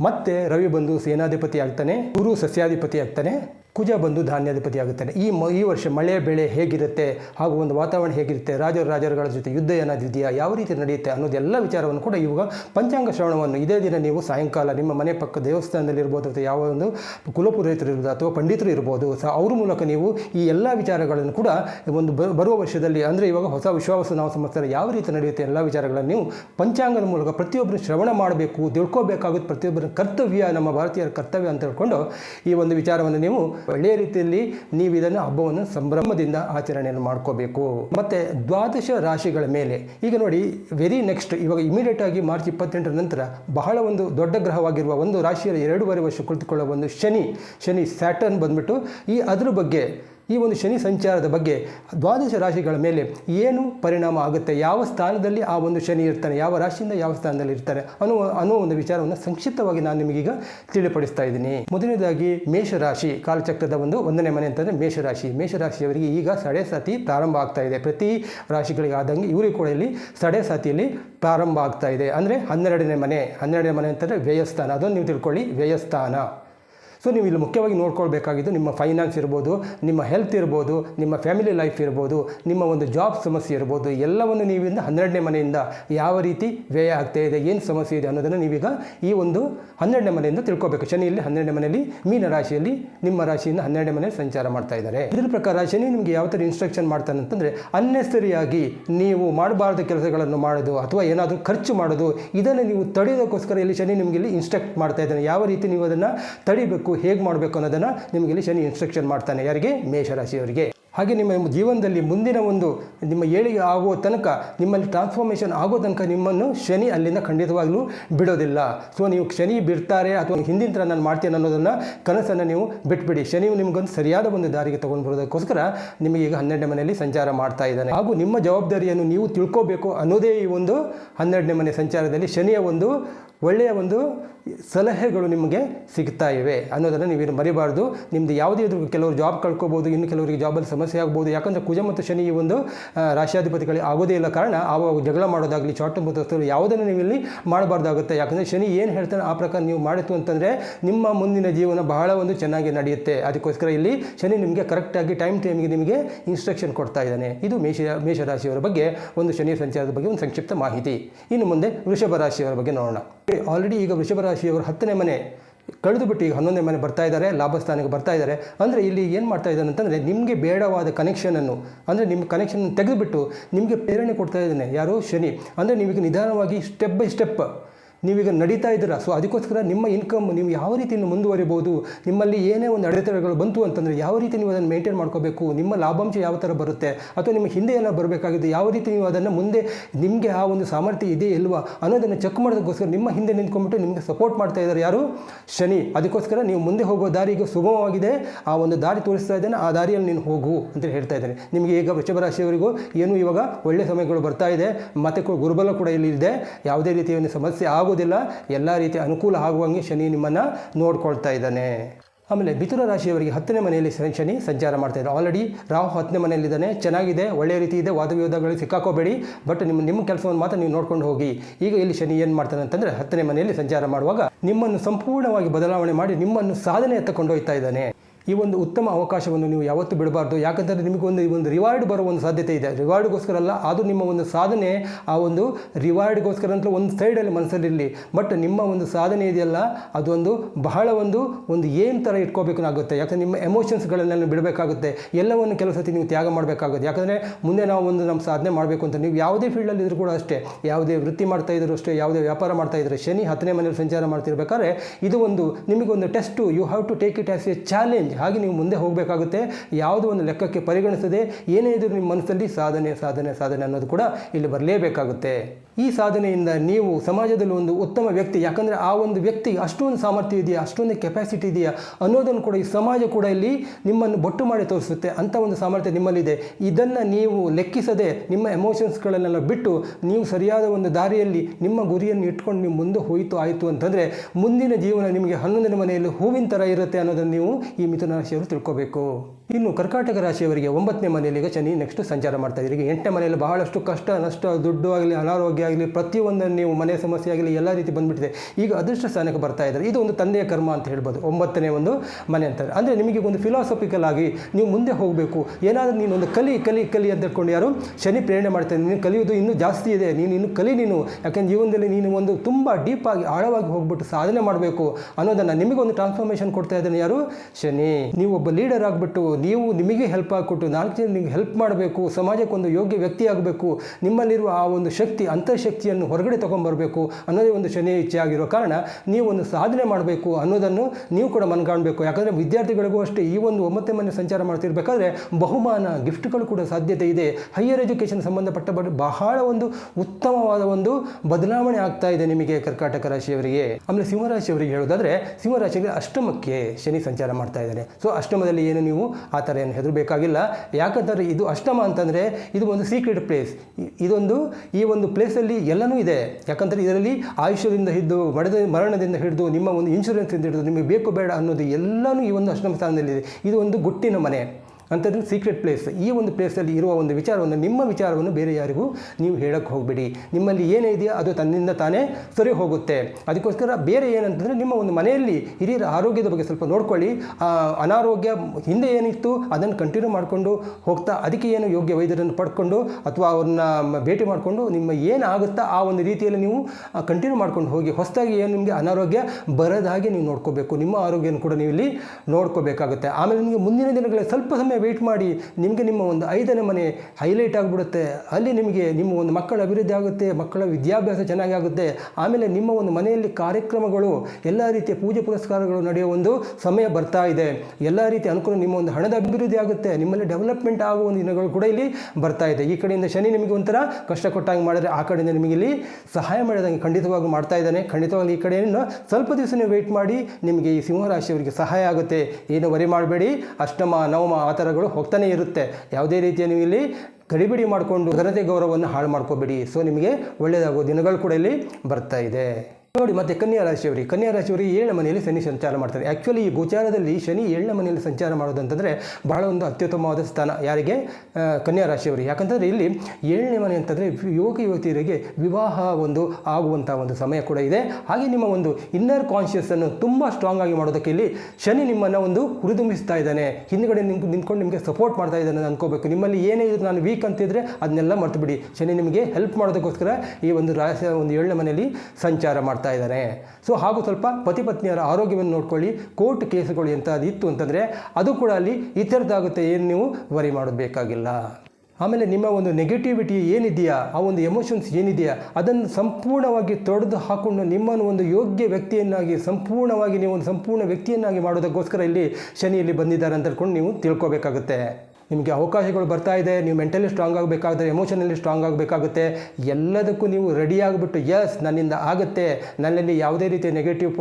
ಮತ್ತೆ ರವಿ ಬಂದು ಸೇನಾಧಿಪತಿ ಆಗ್ತಾನೆ, ಗುರು ಸಸ್ಯಾಧಿಪತಿ ಆಗ್ತಾನೆ. ಕುಜ ಬಂದು ಧಾನ್ಯಾಧಿಪತಿ ಆಗುತ್ತಾನೆ ಈ ಮ, ಈ ವರ್ಷ ಮಳೆ, ಬೆಳೆ ಹೇಗಿರುತ್ತೆ? ಹಾಗೂ ಒಂದು ವಾತಾವರಣ ಹೇಗಿರುತ್ತೆ? ರಾಜರು ರಾಜರುಗಳ ಜೊತೆ ಯುದ್ಧ ಏನಾದಿದೆಯಾ ಯಾವ ರೀತಿ ನಡೆಯುತ್ತೆ ಅನ್ನೋದೆಲ್ಲ ವಿಚಾರವನ್ನು ಕೂಡ ಇವಾಗ ಪಂಚಾಂಗ ಶ್ರವಣವನ್ನು ಇದೇ ದಿನ ನೀವು ಸಾಯಂಕಾಲ ನಿಮ್ಮ ಮನೆ ಪಕ್ಕ ದೇವಸ್ಥಾನದಲ್ಲಿ ಇರ್ಬೋದು, ಅಥವಾ ಯಾವ ಒಂದು ಕುಲಪುರೋಹಿತರು ಇರ್ಬೋದು, ಅಥವಾ ಪಂಡಿತರು ಇರ್ಬೋದು ಸಹ ಅವ್ರ ಮೂಲಕ ನೀವು ಈ ಎಲ್ಲ ವಿಚಾರಗಳನ್ನು ಕೂಡ ಒಂದು ಬರುವ ವರ್ಷದಲ್ಲಿ ಅಂದರೆ ಇವಾಗ ಹೊಸ ವಿಶ್ವಾಸ ನಾವು ಸಂವತ್ಸರ ಯಾವ ರೀತಿ ನಡೆಯುತ್ತೆ ಎಲ್ಲ ವಿಚಾರಗಳನ್ನು ನೀವು ಪಂಚಾಂಗದ ಮೂಲಕ ಪ್ರತಿಯೊಬ್ಬರು ಶ್ರವಣ ಮಾಡಬೇಕು, ತಿಳ್ಕೋಬೇಕಾಗುತ್ತೆ ಪ್ರತಿಯೊಬ್ಬರ ಕರ್ತವ್ಯ, ನಮ್ಮ ಭಾರತೀಯರ ಕರ್ತವ್ಯ ಅಂತ ಹೇಳ್ಕೊಂಡು ಈ ಒಂದು ವಿಚಾರವನ್ನು ನೀವು ಒಳ್ಳೆಯ ರೀತಿಯಲ್ಲಿ ನೀವು ಇದನ್ನು ಹಬ್ಬವನ್ನು ಸಂಭ್ರಮದಿಂದ ಆಚರಣೆಯನ್ನು ಮಾಡ್ಕೋಬೇಕು. ಮತ್ತು ದ್ವಾದಶ ರಾಶಿಗಳ ಮೇಲೆ, ಈಗ ನೋಡಿ ವೆರಿ ನೆಕ್ಸ್ಟ್ ಇವಾಗ ಇಮಿಡಿಯೇಟ್ ಆಗಿ ಮಾರ್ಚ್ ಇಪ್ಪತ್ತೆಂಟರ ನಂತರ ಬಹಳ ಒಂದು ದೊಡ್ಡ ಗ್ರಹವಾಗಿರುವ ಒಂದು ರಾಶಿಯಲ್ಲಿ ಎರಡೂವರೆ ವರ್ಷ ಕುಳಿತುಕೊಳ್ಳುವ ಒಂದು ಶನಿ ಶನಿ ಸ್ಯಾಟರ್ನ್ ಬಂದ್ಬಿಟ್ಟು ಈ ಅದ್ರ ಬಗ್ಗೆ ಈ ಒಂದು ಶನಿ ಸಂಚಾರದ ಬಗ್ಗೆ ದ್ವಾದಶ ರಾಶಿಗಳ ಮೇಲೆ ಏನು ಪರಿಣಾಮ ಆಗುತ್ತೆ? ಯಾವ ಸ್ಥಾನದಲ್ಲಿ ಆ ಒಂದು ಶನಿ ಇರ್ತಾನೆ? ಯಾವ ರಾಶಿಯಿಂದ ಯಾವ ಸ್ಥಾನದಲ್ಲಿ ಇರ್ತಾರೆ ಅನ್ನೋ ಅನ್ನೋ ಒಂದು ವಿಚಾರವನ್ನು ಸಂಕ್ಷಿಪ್ತವಾಗಿ ನಾನು ನಿಮಗೀಗ ತಿಳಿಪಡಿಸ್ತಾ ಇದ್ದೀನಿ. ಮೊದಲನೇದಾಗಿ ಮೇಷರಾಶಿ ಕಾಲಚಕ್ರದ ಒಂದು ಒಂದನೇ ಮನೆ ಅಂತಂದರೆ ಮೇಷರಾಶಿ. ಮೇಷರಾಶಿಯವರಿಗೆ ಈಗ ಸಡೆ ಸಾತಿ ಪ್ರಾರಂಭ ಆಗ್ತಾ ಇದೆ. ಪ್ರತಿ ರಾಶಿಗಳಿಗೆ ಆದಂಗೆ ಇವರಿಗೂ ಕೂಡ ಇಲ್ಲಿ ಸಡೆ ಸಾತಿಯಲ್ಲಿ ಪ್ರಾರಂಭ ಆಗ್ತಾ ಇದೆ. ಅಂದರೆ ಹನ್ನೆರಡನೇ ಮನೆ. ಹನ್ನೆರಡನೇ ಮನೆ ಅಂತಂದರೆ ವ್ಯಯಸ್ಥಾನ. ಅದನ್ನು ನೀವು ತಿಳ್ಕೊಳ್ಳಿ ವ್ಯಯಸ್ಥಾನ. ಸೊ ನೀವು ಇಲ್ಲಿ ಮುಖ್ಯವಾಗಿ ನೋಡ್ಕೊಳ್ಬೇಕಾಗಿದ್ದು ನಿಮ್ಮ ಫೈನಾನ್ಸ್ ಇರ್ಬೋದು, ನಿಮ್ಮ ಹೆಲ್ತ್ ಇರ್ಬೋದು, ನಿಮ್ಮ ಫ್ಯಾಮಿಲಿ ಲೈಫ್ ಇರ್ಬೋದು, ನಿಮ್ಮ ಒಂದು ಜಾಬ್ ಸಮಸ್ಯೆ ಇರ್ಬೋದು, ಎಲ್ಲವನ್ನು ನೀವಿಂದ ಹನ್ನೆರಡನೇ ಮನೆಯಿಂದ ಯಾವ ರೀತಿ ವ್ಯಯ ಆಗ್ತಾ ಇದೆ, ಏನು ಸಮಸ್ಯೆ ಇದೆ ಅನ್ನೋದನ್ನು ನೀವೀಗ ಈ ಒಂದು ಹನ್ನೆರಡನೇ ಮನೆಯಿಂದ ತಿಳ್ಕೊಬೇಕು. ಶನಿ ಇಲ್ಲಿ ಹನ್ನೆರಡನೇ ಮನೆಯಲ್ಲಿ, ಮೀನ ರಾಶಿಯಲ್ಲಿ ನಿಮ್ಮ ರಾಶಿಯಿಂದ ಹನ್ನೆರಡನೇ ಮನೆಯಲ್ಲಿ ಸಂಚಾರ ಮಾಡ್ತಾ ಇದ್ದಾರೆ. ಇದರ ಪ್ರಕಾರ ಶನಿ ನಿಮಗೆ ಯಾವ ಥರ ಇನ್ಸ್ಟ್ರಕ್ಷನ್ ಮಾಡ್ತಾನೆ ಅಂತಂದರೆ ಅನ್ನೆಸರಿಯಾಗಿ ನೀವು ಮಾಡಬಾರ್ದ ಕೆಲಸಗಳನ್ನು ಮಾಡೋದು ಅಥವಾ ಏನಾದರೂ ಖರ್ಚು ಮಾಡೋದು, ಇದನ್ನು ನೀವು ತಡೆಯೋದಕ್ಕೋಸ್ಕರ ಇಲ್ಲಿ ಶನಿ ನಿಮಗೆ ಇಲ್ಲಿ ಇನ್ಸ್ಟ್ರಕ್ಟ್ ಮಾಡ್ತಾ ಇದ್ದಾನೆ. ಯಾವ ರೀತಿ ನೀವು ಅದನ್ನು ತಡಿಬೇಕು ಹೇಗೆ ಮಾಡಬೇಕು ಅನ್ನೋದನ್ನು ನಿಮಗೆ ಇಲ್ಲಿ ಶನಿ ಇನ್ಸ್ಟ್ರಕ್ಷನ್ ಮಾಡ್ತಾನೆ. ಯಾರಿಗೆ? ಮೇಷರಾಶಿಯವರಿಗೆ. ಹಾಗೆ ನಿಮ್ಮ ಜೀವನದಲ್ಲಿ ಮುಂದಿನ ಒಂದು ನಿಮ್ಮ ಏಳಿಗೆ ಆಗುವ ತನಕ, ನಿಮ್ಮಲ್ಲಿ ಟ್ರಾನ್ಸ್ಫಾರ್ಮೇಷನ್ ಆಗೋ ತನಕ ನಿಮ್ಮನ್ನು ಶನಿ ಅಲ್ಲಿಂದ ಖಂಡಿತವಾಗಲೂ ಬಿಡೋದಿಲ್ಲ. ಸೊ ನೀವು ಶನಿ ಬಿಡ್ತಾರೆ ಅಥವಾ ಹಿಂದಿನ ಥರ ನಾನು ಮಾಡ್ತೇನೆ ಅನ್ನೋದನ್ನು ಕನಸನ್ನು ನೀವು ಬಿಟ್ಬಿಡಿ. ಶನಿಯು ನಿಮಗೊಂದು ಸರಿಯಾದ ಒಂದು ದಾರಿಗೆ ತಗೊಂಡು ಬರೋದಕ್ಕೋಸ್ಕರ ನಿಮಗೆ ಈಗ ಹನ್ನೆರಡನೇ ಮನೆಯಲ್ಲಿ ಸಂಚಾರ ಮಾಡ್ತಾ ಇದ್ದಾನೆ. ಹಾಗೂ ನಿಮ್ಮ ಜವಾಬ್ದಾರಿಯನ್ನು ನೀವು ತಿಳ್ಕೋಬೇಕು ಅನ್ನೋದೇ ಈ ಒಂದು ಹನ್ನೆರಡನೇ ಮನೆ ಸಂಚಾರದಲ್ಲಿ ಶನಿಯ ಒಂದು ಒಳ್ಳೆಯ ಒಂದು ಸಲಹೆಗಳು ನಿಮಗೆ ಸಿಗ್ತಾ ಇವೆ ಅನ್ನೋದನ್ನು ನೀವು ಮರಿಬಾರ್ದು. ನಿಮ್ಮದು ಯಾವುದೇ ಇದ್ರೂ ಕೆಲವರು ಜಾಬ್ ಕಳ್ಕೊಬೋದು, ಇನ್ನು ಕೆಲವರಿಗೆ ಜಾಬಲ್ಲಿ ಸಮಸ್ಯೆ ಆಗ್ಬೋದು. ಯಾಕಂದರೆ ಕುಜ ಮತ್ತು ಶನಿ ಈ ಒಂದು ರಾಷ್ಟ್ರಾಧಿಪತಿಗಳಿಗೆ ಆಗೋದೇ ಇಲ್ಲ. ಕಾರಣ ಆವಾಗ ಜಗಳ ಮಾಡೋದಾಗಲಿ ಶಾರ್ಟ್ ಮತ್ತು ಯಾವುದನ್ನು ನೀವು ಇಲ್ಲಿ ಮಾಡಬಾರ್ದಾಗುತ್ತೆ. ಯಾಕಂದರೆ ಶನಿ ಏನು ಹೇಳ್ತಾನೆ ಆ ಪ್ರಕಾರ ನೀವು ಮಾಡಿತು ಅಂತಂದರೆ ನಿಮ್ಮ ಮುಂದಿನ ಜೀವನ ಬಹಳ ಒಂದು ಚೆನ್ನಾಗಿ ನಡೆಯುತ್ತೆ. ಅದಕ್ಕೋಸ್ಕರ ಇಲ್ಲಿ ಶನಿ ನಿಮಗೆ ಕರೆಕ್ಟಾಗಿ ಟೈಮ್ ಟೈಮಿಗೆ ನಿಮಗೆ ಇನ್ಸ್ಟ್ರಕ್ಷನ್ ಕೊಡ್ತಾ ಇದ್ದಾನೆ. ಇದು ಮೇಷ, ಮೇಷರಾಶಿಯವರ ಬಗ್ಗೆ, ಒಂದು ಶನಿ ಸಂಚಾರದ ಬಗ್ಗೆ ಒಂದು ಸಂಕ್ಷಿಪ್ತ ಮಾಹಿತಿ. ಇನ್ನು ಮುಂದೆ ವೃಷಭ ರಾಶಿಯವರ ಬಗ್ಗೆ ನೋಡೋಣ. ಆಲ್ರೆಡಿ ಈಗ ವೃಷಭ ರಾಶಿಯವರು ಹತ್ತನೇ ಮನೆ ಕಳೆದು ಬಿಟ್ಟು ಈಗ ಹನ್ನೊಂದನೇ ಮನೆ ಬರ್ತಾ ಇದ್ದಾರೆ, ಲಾಭಸ್ಥಾನಕ್ಕೆ ಬರ್ತಾ ಇದ್ದಾರೆ. ಅಂದರೆ ಇಲ್ಲಿ ಏನು ಮಾಡ್ತಾ ಇದ್ದಾನೆ ಅಂತಂದರೆ ನಿಮಗೆ ಬೇಡವಾದ ಕನೆಕ್ಷನನ್ನು ಅಂದರೆ ನಿಮ್ಮ ಕನೆಕ್ಷನ್ ತೆಗೆದುಬಿಟ್ಟು ನಿಮಗೆ ಪ್ರೇರಣೆ ಕೊಡ್ತಾ ಇದ್ದಾನೆ. ಯಾರೋ? ಶನಿ. ಅಂದರೆ ನಿಮಗೆ ನಿಧಾನವಾಗಿ ಸ್ಟೆಪ್ ಬೈ ಸ್ಟೆಪ್ ನೀವೀಗ ನಡೀತಾ ಇದ್ದೀರಾ? ಸೊ ಅದಕ್ಕೋಸ್ಕರ ನಿಮ್ಮ ಇನ್ಕಮ್ ನೀವು ಯಾವ ರೀತಿ ಮುಂದುವರಿಬೋದು? ನಿಮ್ಮಲ್ಲಿ ಏನೇ ಒಂದು ಅಡೆತಡೆಗಳು ಬಂತು ಅಂತಂದರೆ ಯಾವ ರೀತಿ ನೀವು ಅದನ್ನು ಮೇಂಟೈನ್ ಮಾಡ್ಕೋಬೇಕು? ನಿಮ್ಮ ಲಾಭಾಂಶ ಯಾವ ಥರ ಬರುತ್ತೆ? ಅಥವಾ ನಿಮ್ಮ ಹಿಂದೆ ಏನೋ ಬರಬೇಕಾಗಿದೆ ಯಾವ ರೀತಿ ನೀವು ಅದನ್ನು ಮುಂದೆ ನಿಮಗೆ ಆ ಒಂದು ಸಾಮರ್ಥ್ಯ ಇದೆ ಇಲ್ವಾ ಅನ್ನೋದನ್ನು ಚೆಕ್ ಮಾಡೋದಕ್ಕೋಸ್ಕರ ನಿಮ್ಮ ಹಿಂದೆ ನಿಂತ್ಕೊಂಡ್ಬಿಟ್ಟು ನಿಮಗೆ ಸಪೋರ್ಟ್ ಮಾಡ್ತಾ ಇದ್ದಾರೆ ಯಾರು? ಶನಿ. ಅದಕ್ಕೋಸ್ಕರ ನೀವು ಮುಂದೆ ಹೋಗೋ ದಾರಿಗೆ ಸುಗಮವಾಗಿದೆ. ಆ ಒಂದು ದಾರಿ ತೋರಿಸ್ತಾ ಇದ್ದಾನೆ. ಆ ದಾರಿಯಲ್ಲಿ ನೀನು ಹೋಗು ಅಂತ ಹೇಳ್ತಾ ಇದ್ದಾರೆ ನಿಮಗೆ ಈಗ ವೃಷಭ ರಾಶಿಯವರಿಗೂ ಏನು ಇವಾಗ ಒಳ್ಳೆಯ ಸಮಯಗಳು ಬರ್ತಾ ಇದೆ. ಮತ್ತೆ ಗುರುಬಲ ಕೂಡ ಇಲ್ಲಿ ಇದೆ. ಯಾವುದೇ ರೀತಿಯ ಒಂದು ಸಮಸ್ಯೆ ಆಗೋದಿಲ್ಲ. ಆಗೋದಿಲ್ಲ ಎಲ್ಲ ರೀತಿ ಅನುಕೂಲ ಆಗುವಂಗೆ ಶನಿ ನಿಮ್ಮನ್ನು ನೋಡ್ಕೊಳ್ತಾ ಇದ್ದಾನೆ. ಆಮೇಲೆ ಮಿಥುನ ರಾಶಿಯವರಿಗೆ ಹತ್ತನೇ ಮನೆಯಲ್ಲಿ ಶನಿ ಸಂಚಾರ ಮಾಡ್ತಾ ಇದ್ದಾರೆ. ಆಲ್ರೆಡಿ ರಾಹು ಹತ್ತನೇ ಮನೆಯಲ್ಲಿದ್ದಾನೆ ಚೆನ್ನಾಗಿದೆ ಒಳ್ಳೆಯ ರೀತಿ ಇದೆ, ವಾದ ವಾದವಿವಾದಗಳಿಗೆ ಸಿಕ್ಕಾಕೋಬೇಡಿ. ಬಟ್ ನಿಮ್ಮ ನಿಮ್ಮ ಕೆಲಸವನ್ನು ಮಾತ್ರ ನೀವು ನೋಡ್ಕೊಂಡು ಹೋಗಿ. ಈಗ ಇಲ್ಲಿ ಶನಿ ಏನು ಮಾಡ್ತಾನೆ ಅಂತಂದರೆ ಹತ್ತನೇ ಮನೆಯಲ್ಲಿ ಸಂಚಾರ ಮಾಡುವಾಗ ನಿಮ್ಮನ್ನು ಸಂಪೂರ್ಣವಾಗಿ ಬದಲಾವಣೆ ಮಾಡಿ ನಿಮ್ಮನ್ನು ಸಾಧನೆ ಎತ್ತ ಕೊಂಡೊಯ್ತಾ ಇದ್ದಾನೆ. ಈ ಒಂದು ಉತ್ತಮ ಅವಕಾಶವನ್ನು ನೀವು ಯಾವತ್ತೂ ಬಿಡಬಾರ್ದು. ಯಾಕಂದರೆ ನಿಮಗೊಂದು ಈ ಒಂದು ರಿವಾರ್ಡ್ ಬರೋ ಒಂದು ಸಾಧ್ಯತೆ ಇದೆ. ರಿವಾರ್ಡ್ಗೋಸ್ಕರ ಅಲ್ಲ, ಅದು ನಿಮ್ಮ ಒಂದು ಸಾಧನೆ, ಆ ಒಂದು ರಿವಾರ್ಡ್ಗೋಸ್ಕರ ಅಂತ ಒಂದು ಸೈಡಲ್ಲಿ ಮನಸ್ಸಲ್ಲಿರಲಿ. ಬಟ್ ನಿಮ್ಮ ಒಂದು ಸಾಧನೆ ಇದೆಯಲ್ಲ, ಅದೊಂದು ಬಹಳ ಒಂದು ಒಂದು ಏಮ್ ಥರ ಇಟ್ಕೋಬೇಕಾಗುತ್ತೆ. ಯಾಕಂದರೆ ನಿಮ್ಮ ಎಮೋಷನ್ಸ್ಗಳನ್ನೆಲ್ಲ ಬಿಡಬೇಕಾಗುತ್ತೆ. ಎಲ್ಲವನ್ನು ಕೆಲವು ಸತಿ ನೀವು ತ್ಯಾಗ ಮಾಡಬೇಕಾಗುತ್ತೆ. ಯಾಕಂದರೆ ಮುಂದೆ ನಾವು ಒಂದು ನಮ್ಮ ಸಾಧನೆ ಮಾಡಬೇಕು ಅಂತ, ನೀವು ಯಾವುದೇ ಫೀಲ್ಡಲ್ಲಿ ಇದ್ರೂ ಕೂಡ ಅಷ್ಟೇ. ಯಾವುದೇ ವೃತ್ತಿ ಮಾಡ್ತಾ ಇದ್ರು ಅಷ್ಟೇ, ಯಾವುದೇ ವ್ಯಾಪಾರ ಮಾಡ್ತಾ ಇದ್ರೆ, ಶನಿ ಹತ್ತನೇ ಮನೆಯಲ್ಲಿ ಸಂಚಾರ ಮಾಡ್ತಿರ್ಬೇಕಾದ್ರೆ, ಇದು ಒಂದು ನಿಮಗೊಂದು test you have to take it as a challenge ಹಾಗೆ ನೀವು ಮುಂದೆ ಹೋಗಬೇಕಾಗುತ್ತೆ. ಯಾವುದೋ ಒಂದು ಲೆಕ್ಕಕ್ಕೆ ಪರಿಗಣಿಸದೆ ಏನೇ ಇದ್ರೂ ನಿಮ್ಮ ಮನಸ್ಸಲ್ಲಿ ಸಾಧನೆ ಸಾಧನೆ ಸಾಧನೆ ಅನ್ನೋದು ಕೂಡ ಇಲ್ಲಿ ಬರಲೇಬೇಕಾಗುತ್ತೆ. ಈ ಸಾಧನೆಯಿಂದ ನೀವು ಸಮಾಜದಲ್ಲಿ ಒಂದು ಉತ್ತಮ ವ್ಯಕ್ತಿ, ಯಾಕಂದರೆ ಆ ಒಂದು ವ್ಯಕ್ತಿ ಅಷ್ಟೊಂದು ಸಾಮರ್ಥ್ಯ ಇದೆಯಾ, ಅಷ್ಟೊಂದು ಕೆಪಾಸಿಟಿ ಇದೆಯಾ ಅನ್ನೋದನ್ನು ಕೂಡ ಈ ಸಮಾಜ ಕೂಡ ಇಲ್ಲಿ ನಿಮ್ಮನ್ನು ಬೊಟ್ಟು ಮಾಡಿ ತೋರಿಸುತ್ತೆ. ಅಂಥ ಒಂದು ಸಾಮರ್ಥ್ಯ ನಿಮ್ಮಲ್ಲಿದೆ. ಇದನ್ನು ನೀವು ಲೆಕ್ಕಿಸದೆ ನಿಮ್ಮ ಎಮೋಷನ್ಸ್ಗಳನ್ನೆಲ್ಲ ಬಿಟ್ಟು ನೀವು ಸರಿಯಾದ ಒಂದು ದಾರಿಯಲ್ಲಿ ನಿಮ್ಮ ಗುರಿಯನ್ನು ಇಟ್ಕೊಂಡು ನೀವು ಮುಂದೆ ಹೋಯಿತು, ಆಯಿತು ಅಂತಂದರೆ ಮುಂದಿನ ಜೀವನ ನಿಮಗೆ ಹನ್ನೊಂದನೇ ಮನೆಯಲ್ಲಿ ಹೂವಿನ ಥರ ಇರುತ್ತೆ ಅನ್ನೋದನ್ನು ನೀವು ಈ ಮಿಥುನ ರಾಶಿಯವರು ತಿಳ್ಕೋಬೇಕು. ಇನ್ನು ಕರ್ಕಾಟಕ ರಾಶಿಯವರಿಗೆ ಒಂಬತ್ತನೇ ಮನೆಯಲ್ಲಿ ಈಗ ಶನಿ ನೆಕ್ಸ್ಟ್ ಸಂಚಾರ ಮಾಡ್ತಾ ಇದ್ದೀರಿ. ಈಗ ಎಂಟನೇ ಮನೆಯಲ್ಲಿ ಬಹಳಷ್ಟು ಕಷ್ಟ, ನಷ್ಟ, ದುಡ್ಡು ಆಗಲಿ, ಅನಾರೋಗ್ಯ ಆಗಲಿ, ಪ್ರತಿಯೊಂದನ್ನು ನೀವು ಮನೆ ಸಮಸ್ಯೆ ಆಗಲಿ ಎಲ್ಲ ರೀತಿ ಬಂದುಬಿಟ್ಟಿದೆ. ಈಗ ಅದೃಷ್ಟ ಸ್ಥಾನಕ್ಕೆ ಬರ್ತಾ ಇದ್ದಾರೆ. ಇದು ಒಂದು ತಂದೆಯ ಕರ್ಮ ಅಂತ ಹೇಳ್ಬೋದು. ಒಂಬತ್ತನೇ ಒಂದು ಮನೆ ಅಂತಾರೆ ಅಂದರೆ ನಿಮಗೆ ಒಂದು ಫಿಲಾಸಫಿಕಲ್ ಆಗಿ ನೀವು ಮುಂದೆ ಹೋಗಬೇಕು. ಏನಾದರೂ ನೀನು ಒಂದು ಕಲಿ ಕಲಿ ಕಲಿ ಅಂತ ಹೇಳ್ಕೊಂಡು ಯಾರು ಶನಿ ಪ್ರೇರಣೆ ಮಾಡ್ತಾರೆ ನೀನು ಕಲಿಯೋದು ಇನ್ನೂ ಜಾಸ್ತಿ ಇದೆ. ನೀನು ಇನ್ನು ಕಲಿ ನೀನು. ಯಾಕೆಂದ್ರೆ ಜೀವನದಲ್ಲಿ ನೀನು ಒಂದು ತುಂಬ ಡೀಪಾಗಿ ಆಳವಾಗಿ ಹೋಗ್ಬಿಟ್ಟು ಸಾಧನೆ ಮಾಡಬೇಕು ಅನ್ನೋದನ್ನು ನಿಮಗೊಂದು ಟ್ರಾನ್ಸ್ಫಾರ್ಮೇಷನ್ ಕೊಡ್ತಾ ಇದ್ದಾನೆ ಯಾರು? ಶನಿ. ನೀವು ಒಬ್ಬ ಲೀಡರ್ ಆಗಿಬಿಟ್ಟು ನೀವು ನಿಮಗೆ ಹೆಲ್ಪ್ ಆಗಿಕೊಟ್ಟು ನಾಲ್ಕು ಜನ ನಿಮಗೆ ಹೆಲ್ಪ್ ಮಾಡಬೇಕು, ಸಮಾಜಕ್ಕೊಂದು ಯೋಗ್ಯ ವ್ಯಕ್ತಿ ಆಗಬೇಕು, ನಿಮ್ಮಲ್ಲಿರುವ ಆ ಒಂದು ಶಕ್ತಿ ಅಂತಃಶಕ್ತಿಯನ್ನು ಹೊರಗಡೆ ತೊಗೊಂಬರಬೇಕು ಅನ್ನೋದೇ ಒಂದು ಶನಿ ಇಚ್ಛೆ ಆಗಿರೋ ಕಾರಣ ನೀವು ಒಂದು ಸಾಧನೆ ಮಾಡಬೇಕು ಅನ್ನೋದನ್ನು ನೀವು ಕೂಡ ಮನಗಾಣಬೇಕು. ಯಾಕಂದರೆ ವಿದ್ಯಾರ್ಥಿಗಳಿಗೂ ಅಷ್ಟೇ ಈ ಒಂದು ಒಂಬತ್ತನೇ ಮನೆ ಸಂಚಾರ ಮಾಡ್ತಿರ್ಬೇಕಾದ್ರೆ ಬಹುಮಾನ ಗಿಫ್ಟ್ಗಳು ಕೂಡ ಸಾಧ್ಯತೆ ಇದೆ. ಹೈಯರ್ ಎಜುಕೇಷನ್ ಸಂಬಂಧಪಟ್ಟ ಬಹಳ ಒಂದು ಉತ್ತಮವಾದ ಒಂದು ಬದಲಾವಣೆ ಆಗ್ತಾ ಇದೆ ನಿಮಗೆ ಕರ್ಕಾಟಕ ರಾಶಿಯವರಿಗೆ. ಆಮೇಲೆ ಸಿಂಹರಾಶಿಯವರಿಗೆ ಹೇಳೋದಾದರೆ ಸಿಂಹರಾಶಿಗೆ ಅಷ್ಟಮಕ್ಕೆ ಶನಿ ಸಂಚಾರ ಮಾಡ್ತಾ ಇದ್ದಾನೆ ಸೊ ಅಷ್ಟಮದಲ್ಲಿ ಏನು ನೀವು ಆ ಥರ ಏನು ಹೆದರಬೇಕಾಗಿಲ್ಲ. ಯಾಕಂತಂದರೆ ಇದು ಅಷ್ಟಮ ಅಂತಂದರೆ ಇದು ಒಂದು ಸೀಕ್ರೆಟ್ ಪ್ಲೇಸ್ ಇದೊಂದು, ಈ ಒಂದು ಪ್ಲೇಸಲ್ಲಿ ಎಲ್ಲನೂ ಇದೆ. ಯಾಕಂದರೆ ಇದರಲ್ಲಿ ಆಯುಷ್ಯದಿಂದ ಹಿಡಿದು ಮಡದ ಮರಣದಿಂದ ಹಿಡಿದು ನಿಮ್ಮ ಒಂದು ಇನ್ಶೂರೆನ್ಸಿಂದ ಹಿಡಿದು ನಿಮಗೆ ಬೇಕು ಬೇಡ ಅನ್ನೋದು ಎಲ್ಲನೂ ಈ ಒಂದು ಅಷ್ಟಮ ಸ್ಥಾನದಲ್ಲಿದೆ. ಇದು ಒಂದು ಗುಟ್ಟಿನ ಮನೆ. ಅಂಥದ್ದು ಸೀಕ್ರೆಟ್ ಪ್ಲೇಸ್ ಈ ಒಂದು ಪ್ಲೇಸಲ್ಲಿ ಇರುವ ಒಂದು ವಿಚಾರವನ್ನು, ನಿಮ್ಮ ವಿಚಾರವನ್ನು ಬೇರೆ ಯಾರಿಗೂ ನೀವು ಹೇಳಕ್ಕೆ ಹೋಗಬೇಡಿ. ನಿಮ್ಮಲ್ಲಿ ಏನೇ ಇದೆಯೋ ಅದು ತನ್ನಿಂದ ತಾನೇ ಸರಿ ಹೋಗುತ್ತೆ. ಅದಕ್ಕೋಸ್ಕರ ಬೇರೆ ಏನಂತಂದರೆ ನಿಮ್ಮ ಒಂದು ಮನೆಯಲ್ಲಿ ಹಿರಿಯರ ಆರೋಗ್ಯದ ಬಗ್ಗೆ ಸ್ವಲ್ಪ ನೋಡ್ಕೊಳ್ಳಿ. ಅನಾರೋಗ್ಯ ಹಿಂದೆ ಏನಿತ್ತು ಅದನ್ನು ಕಂಟಿನ್ಯೂ ಮಾಡಿಕೊಂಡು ಹೋಗ್ತಾ, ಅದಕ್ಕೆ ಏನು ಯೋಗ್ಯ ವೈದ್ಯರನ್ನು ಪಡ್ಕೊಂಡು ಅಥವಾ ಅವ್ರನ್ನ ಭೇಟಿ ಮಾಡಿಕೊಂಡು ನಿಮ್ಮ ಏನಾಗುತ್ತಾ ಆ ಒಂದು ರೀತಿಯಲ್ಲಿ ನೀವು ಕಂಟಿನ್ಯೂ ಮಾಡ್ಕೊಂಡು ಹೋಗಿ ಹೊಸದಾಗಿ ಏನು ನಿಮಗೆ ಅನಾರೋಗ್ಯ ಬರದ ಹಾಗೆ ನೀವು ನೋಡ್ಕೋಬೇಕು. ನಿಮ್ಮ ಆರೋಗ್ಯನ ಕೂಡ ನೀವು ಇಲ್ಲಿ ನೋಡ್ಕೋಬೇಕಾಗುತ್ತೆ. ಆಮೇಲೆ ನಿಮಗೆ ಮುಂದಿನ ದಿನಗಳಲ್ಲಿ ಸ್ವಲ್ಪ ಸಮಯ ವೆಯ್ಟ್ ಮಾಡಿ ನಿಮಗೆ ನಿಮ್ಮ ಒಂದು ಐದನೇ ಮನೆ ಹೈಲೈಟ್ ಆಗಿಬಿಡುತ್ತೆ. ಅಲ್ಲಿ ನಿಮಗೆ ನಿಮ್ಮ ಒಂದು ಮಕ್ಕಳ ಅಭಿವೃದ್ಧಿ ಆಗುತ್ತೆ, ಮಕ್ಕಳ ವಿದ್ಯಾಭ್ಯಾಸ ಚೆನ್ನಾಗಿ ಆಗುತ್ತೆ. ಆಮೇಲೆ ನಿಮ್ಮ ಒಂದು ಮನೆಯಲ್ಲಿ ಕಾರ್ಯಕ್ರಮಗಳು, ಎಲ್ಲ ರೀತಿಯ ಪೂಜೆ ಪುರಸ್ಕಾರಗಳು ನಡೆಯುವ ಒಂದು ಸಮಯ ಬರ್ತಾ ಇದೆ. ಎಲ್ಲ ರೀತಿಯ ಅನುಕೂಲ ನಿಮ್ಮ ಒಂದು ಹಣದ ಅಭಿವೃದ್ಧಿ ಆಗುತ್ತೆ. ನಿಮ್ಮಲ್ಲಿ ಡೆವಲಪ್ಮೆಂಟ್ ಆಗುವ ಒಂದು ದಿನಗಳು ಕೂಡ ಇಲ್ಲಿ ಬರ್ತಾ ಇದೆ. ಈ ಕಡೆಯಿಂದ ಶನಿ ನಿಮಗೆ ಒಂಥರ ಕಷ್ಟ ಕೊಟ್ಟಾಗಿ ಮಾಡಿದ್ರೆ ಆ ಕಡೆಯಿಂದ ನಿಮಗೆ ಇಲ್ಲಿ ಸಹಾಯ ಮಾಡಿದಂಗೆ ಖಂಡಿತವಾಗಿ ಮಾಡ್ತಾ ಇದ್ದಾನೆ. ಖಂಡಿತವಾಗಿ ಈ ಕಡೆಯನ್ನು ಸ್ವಲ್ಪ ದಿವಸ ನೀವು ವೆಯ್ಟ್ ಮಾಡಿ ನಿಮಗೆ ಈ ಸಿಂಹರಾಶಿಯವರಿಗೆ ಸಹಾಯ ಆಗುತ್ತೆ. ಏನು ವರಿ ಮಾಡಬೇಡಿ. ಅಷ್ಟಮ, ನವಮ, ಆ ಥರಗಳು ಹೋಗ್ತಾನೆ ಇರುತ್ತೆ. ಯಾವುದೇ ರೀತಿಯ ನೀವು ಇಲ್ಲಿ ಗಡಿಬಿಡಿ ಮಾಡಿಕೊಂಡು ಘನತೆ ಗೌರವವನ್ನು ಹಾಳು ಮಾಡ್ಕೋಬೇಡಿ. ಸೊ ನಿಮಗೆ ಒಳ್ಳೆಯದಾಗುವ ದಿನಗಳು ಕೂಡ ಇಲ್ಲಿ ಬರ್ತಾ ಇದೆ. ನೋಡಿ, ಮತ್ತೆ ಕನ್ಯಾ ರಾಶಿಯವರಿ, ಕನ್ಯಾ ರಾಶಿಯವರಿಗೆ ಏಳನೇ ಮನೆಯಲ್ಲಿ ಶನಿ ಸಂಚಾರ ಮಾಡ್ತಾರೆ. ಆ್ಯಕ್ಚುಲಿ ಈ ಗೋಚಾರದಲ್ಲಿ ಶನಿ ಏಳನ ಮನೆಯಲ್ಲಿ ಸಂಚಾರ ಮಾಡೋದಂತಂದರೆ ಬಹಳ ಒಂದು ಅತ್ಯುತ್ತಮವಾದ ಸ್ಥಾನ. ಯಾರಿಗೆ? ಕನ್ಯಾ ರಾಶಿಯವರಿಗೆ ಯಾಕಂತಂದರೆ ಇಲ್ಲಿ ಏಳನೇ ಮನೆ ಅಂತಂದರೆ ಯುವಕ ಯುವತಿಯರಿಗೆ ವಿವಾಹ ಒಂದು ಆಗುವಂಥ ಒಂದು ಸಮಯ ಕೂಡ ಇದೆ. ಹಾಗೆ ನಿಮ್ಮ ಒಂದು ಇನ್ನರ್ ಕಾನ್ಷಿಯಸ್ಸನ್ನು ತುಂಬ ಸ್ಟ್ರಾಂಗ್ ಆಗಿ ಮಾಡೋದಕ್ಕೆ ಇಲ್ಲಿ ಶನಿ ನಿಮ್ಮನ್ನು ಒಂದು ಹುರಿದುಂಬಿಸ್ತಾ ಇದ್ದಾನೆ. ಹಿಂದ್ಗಡೆ ನಿಂತು ನಿಂತ್ಕೊಂಡು ನಿಮಗೆ ಸಪೋರ್ಟ್ ಮಾಡ್ತಾ ಇದ್ದಾನೆ ಅಂತ ಅನ್ಕೋಬೇಕು. ನಿಮ್ಮಲ್ಲಿ ಏನೇ ಇದು ನಾನು ವೀಕ್ ಅಂತಿದ್ರೆ ಅದನ್ನೆಲ್ಲ ಮರ್ತು ಬಿಡಿ ಶನಿ ನಿಮಗೆ ಹೆಲ್ಪ್ ಮಾಡೋದಕ್ಕೋಸ್ಕರ ಈ ಒಂದು ರಾಶಿಯ ಒಂದು ಏಳನೇ ಮನೆಯಲ್ಲಿ ಸಂಚಾರ ಮಾಡ್ತಾ ಇದ್ದಾರೆ. ಸೊ ಹಾಗೂ ಸ್ವಲ್ಪ ಪತಿ ಪತ್ನಿಯರ ಆರೋಗ್ಯವನ್ನು ನೋಡ್ಕೊಳ್ಳಿ, ಕೋರ್ಟ್ ಕೇಸುಗಳು ಎಂಥದ್ದು ಇತ್ತು ಅಂತಂದರೆ ಅದು ಕೂಡ ಅಲ್ಲಿ ಇತರದಾಗುತ್ತೆ ಏನು ನೀವು ವರಿ ಮಾಡಬೇಕಾಗಿಲ್ಲ ಆಮೇಲೆ ನಿಮ್ಮ ಒಂದು ನೆಗೆಟಿವಿಟಿ ಏನಿದೆಯಾ, ಆ ಒಂದು ಎಮೋಷನ್ಸ್ ಏನಿದೆಯಾ, ಅದನ್ನು ಸಂಪೂರ್ಣವಾಗಿ ತೊಡೆದು ಹಾಕೊಂಡು ನಿಮ್ಮನ್ನು ಒಂದು ಯೋಗ್ಯ ವ್ಯಕ್ತಿಯನ್ನಾಗಿ, ಸಂಪೂರ್ಣವಾಗಿ ನೀವು ಒಂದು ಸಂಪೂರ್ಣ ವ್ಯಕ್ತಿಯನ್ನಾಗಿ ಮಾಡೋದಕ್ಕೋಸ್ಕರ ಇಲ್ಲಿ ಶನಿಯಲ್ಲಿ ಬಂದಿದ್ದಾರೆ ಅಂತ ಹೇಳ್ಕೊಂಡು ನೀವು ತಿಳ್ಕೊಬೇಕಾಗುತ್ತೆ. ನಿಮಗೆ ಅವಕಾಶಗಳು ಬರ್ತಾ ಇದೆ, ನೀವು ಮೆಂಟಲಿ ಸ್ಟ್ರಾಂಗ್ ಆಗಬೇಕಾದ್ರೆ ಎಮೋಷನಲಿ ಸ್ಟ್ರಾಂಗ್ ಆಗಬೇಕಾಗುತ್ತೆ. ಎಲ್ಲದಕ್ಕೂ ನೀವು ರೆಡಿ ಆಗಿಬಿಟ್ಟು ಎಸ್ ನನ್ನಿಂದ ಆಗುತ್ತೆ. ನನ್ನಲ್ಲಿ ಯಾವುದೇ ರೀತಿಯ ನೆಗೆಟಿವ್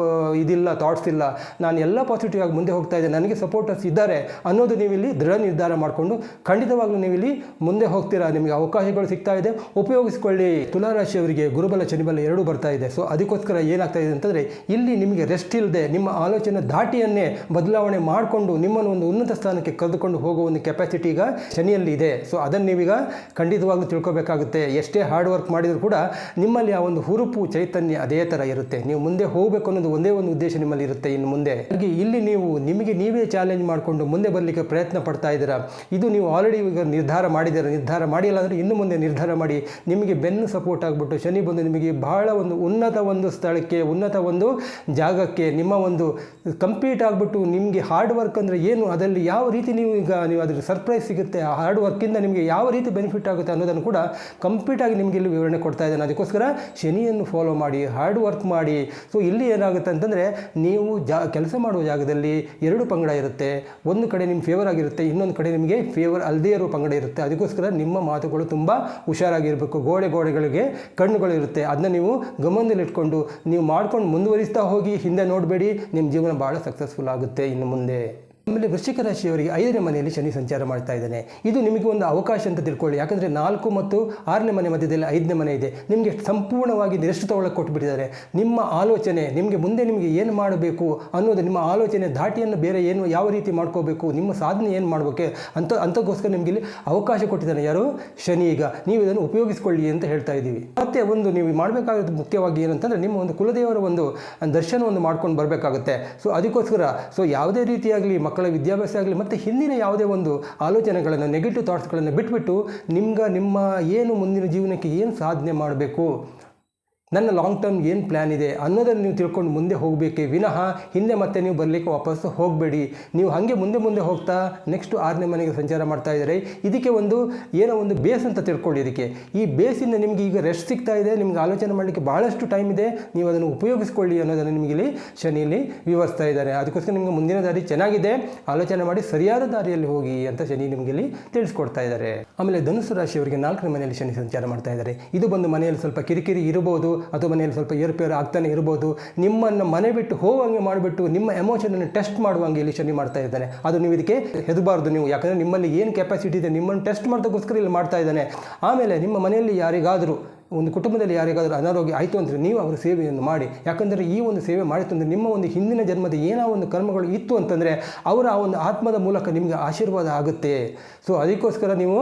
ಇದಿಲ್ಲ ಥಾಟ್ಸ್ ಇಲ್ಲ. ನಾನು ಎಲ್ಲ ಪಾಸಿಟಿವ್ ಆಗಿ ಮುಂದೆ ಹೋಗ್ತಾ ಇದ್ದೆ. ನನಗೆ ಸಪೋರ್ಟರ್ಸ್ ಇದ್ದಾರೆ ಅನ್ನೋದು ನೀವು ಇಲ್ಲಿ ದೃಢ ನಿರ್ಧಾರ ಮಾಡಿಕೊಂಡು, ಖಂಡಿತವಾಗ್ಲೂ ನೀವು ಇಲ್ಲಿ ಮುಂದೆ ಹೋಗ್ತೀರಾ. ನಿಮಗೆ ಅವಕಾಶಗಳು ಸಿಗ್ತಾ ಇದೆ. ಉಪಯೋಗಿಸ್ಕೊಳ್ಳಿ. ತುಲಾರಾಶಿಯವರಿಗೆ ಗುರುಬಲ, ಶನಿಬಲ ಎರಡೂ ಬರ್ತಾ ಇದೆ. ಸೊ, ಅದಕ್ಕೋಸ್ಕರ ಏನಾಗ್ತಾ ಇದೆ ಅಂತಂದರೆ, ಇಲ್ಲಿ ನಿಮಗೆ ರೆಸ್ಟ್ ಇಲ್ಲದೆ ನಿಮ್ಮ ಆಲೋಚನೆ ದಾಟಿಯನ್ನೇ ಬದಲಾವಣೆ ಮಾಡಿಕೊಂಡು ನಿಮ್ಮನ್ನು ಒಂದು ಉನ್ನತ ಸ್ಥಾನಕ್ಕೆ ಕರೆದುಕೊಂಡು ಹೋಗೋ ಒಂದು ಕೆಪಾಸಿಟಿ ಈಗ ಶನಿಯಲ್ಲಿ ಇದೆ. ಸೊ ಅದನ್ನು ನೀವೀಗ ಖಂಡಿತವಾಗ್ಲೂ ತಿಳ್ಕೊಬೇಕಾಗುತ್ತೆ. ಎಷ್ಟೇ ಹಾರ್ಡ್ ವರ್ಕ್ ಮಾಡಿದರೂ ಕೂಡ ನಿಮ್ಮಲ್ಲಿ ಆ ಒಂದು ಹುರುಪು ಚೈತನ್ಯ ಅದೇ ಥರ ಇರುತ್ತೆ. ನೀವು ಮುಂದೆ ಹೋಗಬೇಕು ಅನ್ನೋದು ಒಂದೇ ಒಂದು ಉದ್ದೇಶ ನಿಮ್ಮಲ್ಲಿ ಇರುತ್ತೆ ಇನ್ನು ಮುಂದೆ. ಹಾಗೆ ಇಲ್ಲಿ ನೀವು ನಿಮಗೆ ನೀವೇ ಚಾಲೆಂಜ್ ಮಾಡಿಕೊಂಡು ಮುಂದೆ ಬರಲಿಕ್ಕೆ ಪ್ರಯತ್ನ ಪಡ್ತಾ ಇದ್ದೀರಾ? ಇದು ನೀವು ಆಲ್ರೆಡಿ ಈಗ ನಿರ್ಧಾರ ಮಾಡಿದ್ದೀರಾ? ನಿರ್ಧಾರ ಮಾಡಿಲ್ಲ ಅಂದರೆ ಇನ್ನು ಮುಂದೆ ನಿರ್ಧಾರ ಮಾಡಿ. ನಿಮಗೆ ಬೆನ್ನು ಸಪೋರ್ಟ್ ಆಗಿಬಿಟ್ಟು ಶನಿ ಬಂದು ನಿಮಗೆ ಬಹಳ ಒಂದು ಉನ್ನತ ಒಂದು ಸ್ಥಳಕ್ಕೆ, ಉನ್ನತ ಒಂದು ಜಾಗಕ್ಕೆ, ನಿಮ್ಮ ಒಂದು ಕಂಪ್ಲೀಟ್ ಆಗಿಬಿಟ್ಟು ನಿಮಗೆ ಹಾರ್ಡ್ ವರ್ಕ್ ಅಂದರೆ ಏನು? ಅದರಲ್ಲಿ ಯಾವ ರೀತಿ ನೀವು ಈಗ ನೀವು ಅದ್ರ ಸರ್ಪ್ರೈಸ್ ಸಿಗುತ್ತೆ. ಆ ಹಾರ್ಡ್ ವರ್ಕಿಂದ ನಿಮಗೆ ಯಾವ ರೀತಿ ಬೆನಿಫಿಟ್ ಆಗುತ್ತೆ ಅನ್ನೋದನ್ನು ಕೂಡ ಕಂಪ್ಲೀಟಾಗಿ ನಿಮಗೆ ಇಲ್ಲಿ ವಿವರಣೆ ಕೊಡ್ತಾ ಇದ್ದಾನೆ. ಅದಕ್ಕೋಸ್ಕರ ಶನಿಯನ್ನು ಫಾಲೋ ಮಾಡಿ ಹಾರ್ಡ್ ವರ್ಕ್ ಮಾಡಿ. ಸೊ ಇಲ್ಲಿ ಏನಾಗುತ್ತೆ ಅಂತಂದರೆ ನೀವು ಜಾ, ಕೆಲಸ ಮಾಡುವ ಜಾಗದಲ್ಲಿ ಎರಡು ಪಂಗಡ ಇರುತ್ತೆ. ಒಂದು ಕಡೆ ನಿಮ್ಮ ಫೇವರ್ ಆಗಿರುತ್ತೆ, ಇನ್ನೊಂದು ಕಡೆ ನಿಮಗೆ ಫೇವರ್ ಅಲ್ಲದೇ ಇರೋ ಪಂಗಡ ಇರುತ್ತೆ. ಅದಕ್ಕೋಸ್ಕರ ನಿಮ್ಮ ಮಾತುಗಳು ತುಂಬ ಹುಷಾರಾಗಿರಬೇಕು. ಗೋಡೆ ಗೋಡೆಗಳಿಗೆ ಕಣ್ಣುಗಳು ಇರುತ್ತೆ. ಅದನ್ನ ನೀವು ಗಮನದಲ್ಲಿಟ್ಕೊಂಡು ನೀವು ಮಾಡ್ಕೊಂಡು ಮುಂದುವರಿಸ್ತಾ ಹೋಗಿ, ಹಿಂದೆ ನೋಡಬೇಡಿ. ನಿಮ್ಮ ಜೀವನ ಭಾಳ ಸಕ್ಸಸ್ಫುಲ್ ಆಗುತ್ತೆ ಇನ್ನು ಮುಂದೆ. ಆಮೇಲೆ ವೃಶ್ಚಿಕ ರಾಶಿಯವರಿಗೆ ಐದನೇ ಮನೆಯಲ್ಲಿ ಶನಿ ಸಂಚಾರ ಮಾಡ್ತಾ ಇದ್ದಾನೆ. ಇದು ನಿಮಗೆ ಒಂದು ಅವಕಾಶ ಅಂತ ತಿಳ್ಕೊಳ್ಳಿ. ಯಾಕಂದರೆ ನಾಲ್ಕು ಮತ್ತು ಆರನೇ ಮನೆ ಮಧ್ಯದಲ್ಲಿ ಐದನೇ ಮನೆ ಇದೆ. ನಿಮಗೆ ಸಂಪೂರ್ಣವಾಗಿ ರೆಸ್ಟ್ ಒಳಗೆ ಕೊಟ್ಬಿಟ್ಟಿದ್ದಾರೆ. ನಿಮ್ಮ ಆಲೋಚನೆ, ನಿಮಗೆ ಮುಂದೆ ನಿಮಗೆ ಏನು ಮಾಡಬೇಕು ಅನ್ನೋದು, ನಿಮ್ಮ ಆಲೋಚನೆ ಧಾಟಿಯನ್ನು ಬೇರೆ ಏನು ಯಾವ ರೀತಿ ಮಾಡ್ಕೋಬೇಕು, ನಿಮ್ಮ ಸಾಧನೆ ಏನು ಮಾಡಬೇಕು ಅಂತ ಅಂಥಕ್ಕೋಸ್ಕರ ನಿಮಗೆ ಇಲ್ಲಿ ಅವಕಾಶ ಕೊಟ್ಟಿದ್ದಾನೆ. ಯಾರು? ಶನಿ ಈಗ. ನೀವು ಇದನ್ನು ಉಪಯೋಗಿಸ್ಕೊಳ್ಳಿ ಅಂತ ಹೇಳ್ತಾ ಇದ್ದೀವಿ. ಮತ್ತೆ ಒಂದು ನೀವು ಮಾಡಬೇಕಾಗಿರೋದು ಮುಖ್ಯವಾಗಿ ಏನಂತಂದರೆ ನಿಮ್ಮ ಒಂದು ಕುಲದೇವರ ಒಂದು ದರ್ಶನವನ್ನು ಮಾಡ್ಕೊಂಡು ಬರಬೇಕಾಗುತ್ತೆ. ಸೊ ಅದಕ್ಕೋಸ್ಕರ ಸೊ ಯಾವುದೇ ರೀತಿಯಾಗಲಿ ವಿದ್ಯಾಭ್ಯಾಸ ಆಗಲಿ, ಮತ್ತು ಹಿಂದಿನ ಯಾವುದೇ ಒಂದು ಆಲೋಚನೆಗಳನ್ನು ನೆಗೆಟಿವ್ ಥಾಟ್ಸ್ಗಳನ್ನು ಬಿಟ್ಬಿಟ್ಟು ನಿಮ್ಗೆ ನಿಮ್ಮ ಏನು ಮುಂದಿನ ಜೀವನಕ್ಕೆ ಏನು ಸಾಧನೆ ಮಾಡಬೇಕು? ನನ್ನ ಲಾಂಗ್ ಟರ್ಮ್ ಏನು ಪ್ಲ್ಯಾನ್ ಇದೆ ಅನ್ನೋದನ್ನು ನೀವು ತಿಳ್ಕೊಂಡು ಮುಂದೆ ಹೋಗಬೇಕೆ. ವಿನಃ ಹಿಂದೆ ಮತ್ತೆ ನೀವು ಬರಲಿಕ್ಕೆ ವಾಪಸ್ಸು ಹೋಗಬೇಡಿ. ನೀವು ಹಾಗೆ ಮುಂದೆ ಮುಂದೆ ಹೋಗ್ತಾ ನೆಕ್ಸ್ಟು ಆರನೇ ಮನೆಗೆ ಸಂಚಾರ ಮಾಡ್ತಾ ಇದ್ದಾರೆ ಇದಕ್ಕೆ ಒಂದು ಏನೋ ಒಂದು ಬೇಸ್ ಅಂತ ತಿಳ್ಕೊಳ್ಳಿ ಇದಕ್ಕೆ. ಈ ಬೇಸಿಂದ ನಿಮಗೆ ಈಗ ರೆಸ್ಟ್ ಸಿಗ್ತಾ ಇದೆ, ನಿಮ್ಗೆ ಆಲೋಚನೆ ಮಾಡಲಿಕ್ಕೆ ಭಾಳಷ್ಟು ಟೈಮ್ ಇದೆ, ನೀವು ಅದನ್ನು ಉಪಯೋಗಿಸ್ಕೊಳ್ಳಿ ಅನ್ನೋದನ್ನು ನಿಮಗೆ ಇಲ್ಲಿ ಶನಿಯಲ್ಲಿ ವಿವರಿಸ್ತಾ ಇದ್ದಾರೆ. ಅದಕ್ಕೋಸ್ಕರ ನಿಮಗೆ ಮುಂದಿನ ದಾರಿ ಚೆನ್ನಾಗಿದೆ, ಆಲೋಚನೆ ಮಾಡಿ ಸರಿಯಾದ ದಾರಿಯಲ್ಲಿ ಹೋಗಿ ಅಂತ ಶನಿ ನಿಮಗೆ ಇಲ್ಲಿ ತಿಳಿಸ್ಕೊಡ್ತಾ ಇದ್ದಾರೆ. ಆಮೇಲೆ ಧನುಸು ರಾಶಿಯವರಿಗೆ ನಾಲ್ಕನೇ ಮನೆಯಲ್ಲಿ ಶನಿ ಸಂಚಾರ ಮಾಡ್ತಾ ಇದ್ದಾರೆ. ಇದು ಬಂದು ಮನೆಯಲ್ಲಿ ಸ್ವಲ್ಪ ಕಿರಿಕಿರಿ ಇರಬಹುದು ಅಥವಾ ಮನೆಯಲ್ಲಿ ಸ್ವಲ್ಪ ಏರುಪೇರು ಆಗ್ತಾನೆ ಇರ್ಬೋದು, ನಿಮ್ಮನ್ನು ಮನೆ ಬಿಟ್ಟು ಹೋಗುವಂಗೆ ಮಾಡಿಬಿಟ್ಟು ನಿಮ್ಮ ಎಮೋಷನನ್ನು ಟೆಸ್ಟ್ ಮಾಡುವಂಗೆ ಇಲ್ಲಿ ಶನಿ ಮಾಡ್ತಾ ಇದ್ದಾನೆ. ಅದು ನೀವು ಇದಕ್ಕೆ ಹೆದಬಾರ್ದು ನೀವು. ಯಾಕಂದರೆ ನಿಮ್ಮಲ್ಲಿ ಏನು ಕೆಪಾಸಿಟಿ ಇದೆ ನಿಮ್ಮನ್ನು ಟೆಸ್ಟ್ ಮಾಡೋದಕ್ಕೋಸ್ಕರ ಇಲ್ಲಿ ಮಾಡ್ತಾ ಇದ್ದಾನೆ. ಆಮೇಲೆ ನಿಮ್ಮ ಮನೆಯಲ್ಲಿ ಯಾರಿಗಾದರೂ, ಒಂದು ಕುಟುಂಬದಲ್ಲಿ ಯಾರಿಗಾದರೂ ಅನಾರೋಗ್ಯ ಆಯಿತು ಅಂದರೆ ನೀವು ಅವರ ಸೇವೆಯನ್ನು ಮಾಡಿ. ಯಾಕಂದರೆ ಈ ಒಂದು ಸೇವೆ ಮಾಡಿತು ಅಂದರೆ ನಿಮ್ಮ ಒಂದು ಹಿಂದಿನ ಜನ್ಮದ ಏನೋ ಒಂದು ಕರ್ಮಗಳು ಇತ್ತು ಅಂತಂದರೆ ಅವರ ಆ ಒಂದು ಆತ್ಮದ ಮೂಲಕ ನಿಮಗೆ ಆಶೀರ್ವಾದ ಆಗುತ್ತೆ. ಸೊ ಅದಕ್ಕೋಸ್ಕರ ನೀವು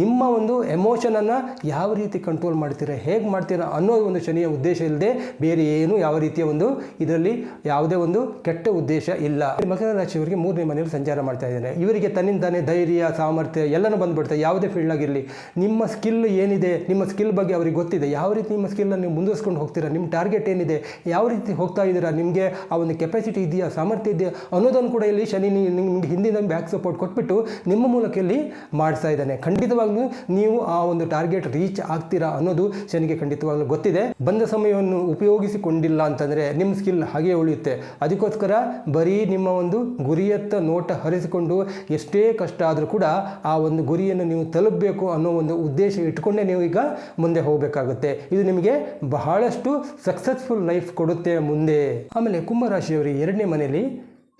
ನಿಮ್ಮ ಒಂದು ಎಮೋಷನನ್ನು ಯಾವ ರೀತಿ ಕಂಟ್ರೋಲ್ ಮಾಡ್ತೀರಾ, ಹೇಗೆ ಮಾಡ್ತೀರಾ ಅನ್ನೋದು ಒಂದು ಶನಿಯ ಉದ್ದೇಶ ಇಲ್ಲದೆ ಬೇರೆ ಏನು ಯಾವ ರೀತಿಯ ಒಂದು ಇದರಲ್ಲಿ ಯಾವುದೇ ಒಂದು ಕೆಟ್ಟ ಉದ್ದೇಶ ಇಲ್ಲ. ಮಕರ ರಾಶಿಯವರಿಗೆ ಮೂರನೇ ಮನೆಯಲ್ಲಿ ಸಂಚಾರ ಮಾಡ್ತಾ ಇದ್ದಾನೆ ಇವರಿಗೆ ತನ್ನಿಂದಾನೇ ಧೈರ್ಯ, ಸಾಮರ್ಥ್ಯ ಎಲ್ಲನೂ ಬಂದ್ಬಿಡ್ತಾರೆ ಯಾವುದೇ ಫೀಲ್ಡ್ನಾಗಿರಲಿ ನಿಮ್ಮ ಸ್ಕಿಲ್ ಏನಿದೆ, ನಿಮ್ಮ ಸ್ಕಿಲ್ ಬಗ್ಗೆ ಅವ್ರಿಗೆ ಗೊತ್ತಿದೆ. ಯಾವ ರೀತಿ ನಿಮ್ಮ ಸ್ಕಿಲ್ಲನ್ನು ನೀವು ಮುಂದುವರ್ಸ್ಕೊಂಡು ಹೋಗ್ತೀರಾ, ನಿಮ್ಮ ಟಾರ್ಗೆಟ್ ಏನಿದೆ, ಯಾವ ರೀತಿ ಹೋಗ್ತಾ ಇದ್ದೀರಾ, ನಿಮಗೆ ಆ ಒಂದು ಕೆಪಾಸಿಟಿ ಇದೆಯಾ, ಸಾಮರ್ಥ್ಯ ಇದೆಯಾ ಅನ್ನೋದನ್ನು ಕೂಡ ಇಲ್ಲಿ ಶನಿ ನಿಮ್ಗೆ ಹಿಂದಿನ ಬ್ಯಾಕ್ ಸಪೋರ್ಟ್ ಕೊಟ್ಬಿಟ್ಟು ನಿಮ್ಮ ಮೂಲಕ ಇಲ್ಲಿ ಮಾಡಿಸ್ತಾ ಇದ್ದಾನೆ. ಖಂಡಿತವಾಗ್ಲೂ ನೀವು ಆ ಒಂದು ಟಾರ್ಗೆಟ್ ರೀಚ್ ಆಗ್ತೀರಾ ಅನ್ನೋದು ಶನಿಗೆ ಖಂಡಿತವಾಗ್ಲೂ ಗೊತ್ತಿದೆ. ಬಂದ ಸಮಯವನ್ನು ಉಪಯೋಗಿಸಿಕೊಂಡಿಲ್ಲ ಅಂತಂದರೆ ನಿಮ್ಮ ಸ್ಕಿಲ್ ಹಾಗೆ ಉಳಿಯುತ್ತೆ. ಅದಕ್ಕೋಸ್ಕರ ಬರೀ ನಿಮ್ಮ ಒಂದು ಗುರಿಯತ್ತ ನೋಟ ಹರಿಸಿಕೊಂಡು ಎಷ್ಟೇ ಕಷ್ಟ ಆದರೂ ಕೂಡ ಆ ಒಂದು ಗುರಿಯನ್ನು ನೀವು ತಲುಪಬೇಕು ಅನ್ನೋ ಒಂದು ಉದ್ದೇಶ ಇಟ್ಕೊಂಡೇ ನೀವು ಈಗ ಮುಂದೆ ಹೋಗಬೇಕಾಗುತ್ತೆ. ಇದು ನಿಮಗೆ ಬಹಳಷ್ಟು ಸಕ್ಸಸ್ಫುಲ್ ಲೈಫ್ ಕೊಡುತ್ತೆ ಮುಂದೆ. ಆಮೇಲೆ ಕುಂಭರಾಶಿಯವರಿಗೆ ಎರಡನೇ ಮನೆಯಲ್ಲಿ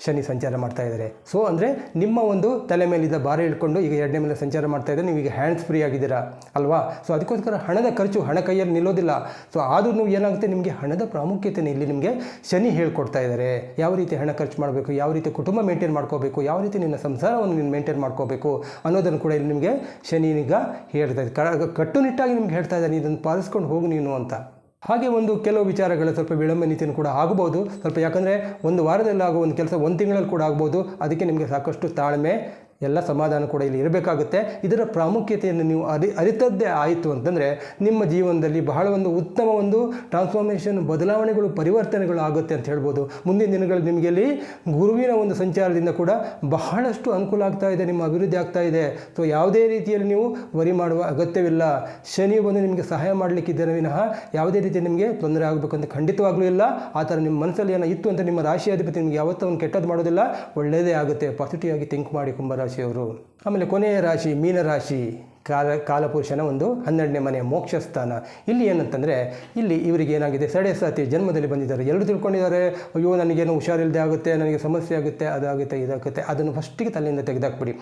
ಶನಿ ಸಂಚಾರ ಮಾಡ್ತಾ ಇದ್ದಾರೆ. ಸೊ ಅಂದರೆ ನಿಮ್ಮ ಒಂದು ತಲೆ ಮೇಲಿದ್ದ ಭಾರ ಇಟ್ಕೊಂಡು ಈಗ ಎರಡನೇ ಮೇಲೆ ಸಂಚಾರ ಮಾಡ್ತಾ ಇದ್ದಾರೆ ನೀವು ಈಗ ಹ್ಯಾಂಡ್ಸ್ ಫ್ರೀ ಆಗಿದ್ದೀರಾ? ಅಲ್ವಾ? ಸೊ ಅದಕ್ಕೋಸ್ಕರ ಹಣದ ಖರ್ಚು ಹಣ ಕೈಯಲ್ಲಿ ನಿಲ್ಲೋದಿಲ್ಲ. ಸೊ ಆದರೂ ನೀವು ಏನಾಗುತ್ತೆ? ನಿಮಗೆ ಹಣದ ಪ್ರಾಮುಖ್ಯತೆ ಇಲ್ಲಿ ನಿಮಗೆ ಶನಿ ಹೇಳ್ಕೊಡ್ತಾ ಇದ್ದಾರೆ. ಯಾವ ರೀತಿ ಹಣ ಖರ್ಚು ಮಾಡಬೇಕು? ಯಾವ ರೀತಿ ಕುಟುಂಬ ಮೇಂಟೈನ್ ಮಾಡ್ಕೋಬೇಕು? ಯಾವ ರೀತಿ ನಿನ್ನ ಸಂಸಾರವನ್ನು ನೀನು ಮೇಂಟೈನ್ ಮಾಡ್ಕೋಬೇಕು? ಅನ್ನೋದನ್ನು ಕೂಡ ಇಲ್ಲಿ ನಿಮಗೆ ಶನಿ ಈಗ ಹೇಳ್ತಾ ಇದ್ದಾರೆ. ಕಟ್ಟುನಿಟ್ಟಾಗಿ ನಿಮ್ಗೆ ಹೇಳ್ತಾ ಇದ್ದಾನೆ ಇದನ್ನು ಪಾಲಿಸ್ಕೊಂಡು ಹೋಗು ನೀನು ಅಂತ. ಹಾಗೆ ಒಂದು ಕೆಲವು ವಿಚಾರಗಳು ಸ್ವಲ್ಪ ವಿಳಂಬ ನೀತಿಯನ್ನು ಕೂಡ ಆಗಬಹುದು. ಸ್ವಲ್ಪ ಯಾಕಂದರೆ ಒಂದು ವಾರದಲ್ಲಿ ಆಗೋ ಒಂದು ಕೆಲಸ ಒಂದು ತಿಂಗಳಲ್ಲಿ ಕೂಡ ಆಗ್ಬೋದು. ಅದಕ್ಕೆ ನಿಮಗೆ ಸಾಕಷ್ಟು ತಾಳ್ಮೆ ಎಲ್ಲ ಸಮಾಧಾನ ಕೂಡ ಇಲ್ಲಿ ಇರಬೇಕಾಗುತ್ತೆ. ಇದರ ಪ್ರಾಮುಖ್ಯತೆಯನ್ನು ನೀವು ಅರಿ, ಅರಿತದ್ದೇ ಆಯಿತು ಅಂತಂದರೆ ನಿಮ್ಮ ಜೀವನದಲ್ಲಿ ಬಹಳ ಒಂದು ಉತ್ತಮ ಒಂದು ಟ್ರಾನ್ಸ್ಫಾರ್ಮೇಷನ್ ಬದಲಾವಣೆಗಳು, ಪರಿವರ್ತನೆಗಳು ಆಗುತ್ತೆ ಅಂತ ಹೇಳ್ಬೋದು. ಮುಂದಿನ ದಿನಗಳಲ್ಲಿ ನಿಮಗೆ ಇಲ್ಲಿ ಗುರುವಿನ ಒಂದು ಸಂಚಾರದಿಂದ ಕೂಡ ಬಹಳಷ್ಟು ಅನುಕೂಲ ಆಗ್ತಾ ಇದೆ, ನಿಮ್ಮ ಅಭಿವೃದ್ಧಿ ಆಗ್ತಾ ಇದೆ. ಸೊ ಯಾವುದೇ ರೀತಿಯಲ್ಲಿ ನೀವು ವರಿ ಮಾಡುವ ಅಗತ್ಯವಿಲ್ಲ. ಶನಿ ಬಂದು ನಿಮಗೆ ಸಹಾಯ ಮಾಡಲಿಕ್ಕಿದ್ದರೆ ವಿನಃ ಯಾವುದೇ ರೀತಿ ನಿಮಗೆ ತೊಂದರೆ ಆಗಬೇಕು ಅಂತ ಖಂಡಿತವಾಗ್ಲೂ ಇಲ್ಲ. ಆ ಥರ ನಿಮ್ಮ ಮನಸ್ಸಲ್ಲಿ ಏನೋ ಇತ್ತು ಅಂತ ನಿಮ್ಮ ರಾಶಿ ಅಧಿಪತಿ ನಿಮಗೆ ಯಾವತ್ತೂ ಒಂದು ಕೆಟ್ಟದ್ದು ಮಾಡೋದಿಲ್ಲ. ಒಳ್ಳೆಯದೇ ಆಗುತ್ತೆ. ಪಾಸಿಟಿವ್ ಆಗಿ ಥಿಂಕ್ ಮಾಡಿ ಕುಂಭರಾಶಿ ರಾಶಿಯವರು ಆಮೇಲೆ ಕೊನೆಯ ರಾಶಿ ಮೀನರಾಶಿ ಕಾಲ, ಕಾಲಪುರುಷನ ಒಂದು ಹನ್ನೆರಡನೇ ಮನೆಯ ಮೋಕ್ಷ ಸ್ಥಾನ ಇಲ್ಲಿ ಏನಂತಂದರೆ, ಇಲ್ಲಿ ಇವರಿಗೆ ಏನಾಗಿದೆ ಸಡೆ ಸಾತಿ ಜನ್ಮದಲ್ಲಿ ಬಂದಿದ್ದಾರೆ. ಎಲ್ಲರೂ ತಿಳ್ಕೊಂಡಿದ್ದಾರೆ, ಅಯ್ಯೋ, ನನಗೇನು ಹುಷಾರಿಲ್ಲದೆ ಆಗುತ್ತೆ, ನನಗೆ ಸಮಸ್ಯೆ ಆಗುತ್ತೆ, ಅದಾಗುತ್ತೆ, ಇದಾಗುತ್ತೆ, ಅದನ್ನು ಫಸ್ಟಿಗೆ ತಲೆಯಿಂದ ತೆಗೆದಾಕ್ಬಿಡಿ.